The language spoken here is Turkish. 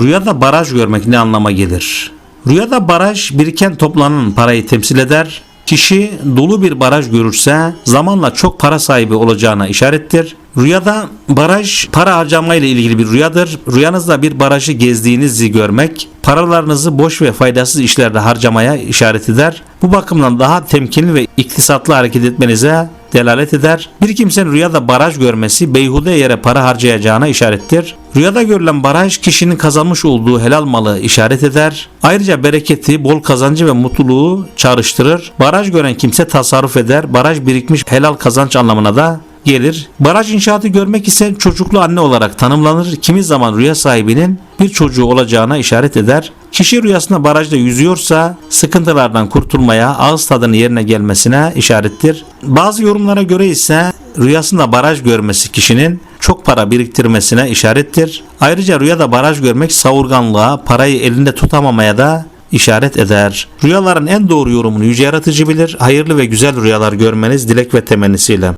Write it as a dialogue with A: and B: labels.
A: Rüyada baraj görmek ne anlama gelir? Rüyada baraj biriken toplanan parayı temsil eder. Kişi dolu bir baraj görürse zamanla çok para sahibi olacağına işarettir. Rüyada baraj para harcama ile ilgili bir rüyadır. Rüyanızda bir barajı gezdiğinizi görmek paralarınızı boş ve faydasız işlerde harcamaya işaret eder. Bu bakımdan daha temkinli ve iktisatlı hareket etmenize delalet eder. Bir kimsenin rüyada baraj görmesi beyhude yere para harcayacağına işarettir. Rüyada görülen baraj kişinin kazanmış olduğu helal malı işaret eder. Ayrıca bereketi, bol kazancı ve mutluluğu çağrıştırır. Baraj gören kimse tasarruf eder. Baraj birikmiş helal kazanç anlamına da gelir. Baraj inşaatı görmek ise çocuklu anne olarak tanımlanır. Kimi zaman rüya sahibinin bir çocuğu olacağına işaret eder. Kişi rüyasında barajda yüzüyorsa sıkıntılardan kurtulmaya, ağız tadının yerine gelmesine işarettir. Bazı yorumlara göre ise rüyasında baraj görmesi kişinin çok para biriktirmesine işarettir. Ayrıca rüyada baraj görmek savurganlığa, parayı elinde tutamamaya da işaret eder. Rüyaların en doğru yorumunu yüce yaratıcı bilir. Hayırlı ve güzel rüyalar görmeniz dilek ve temennisiyle.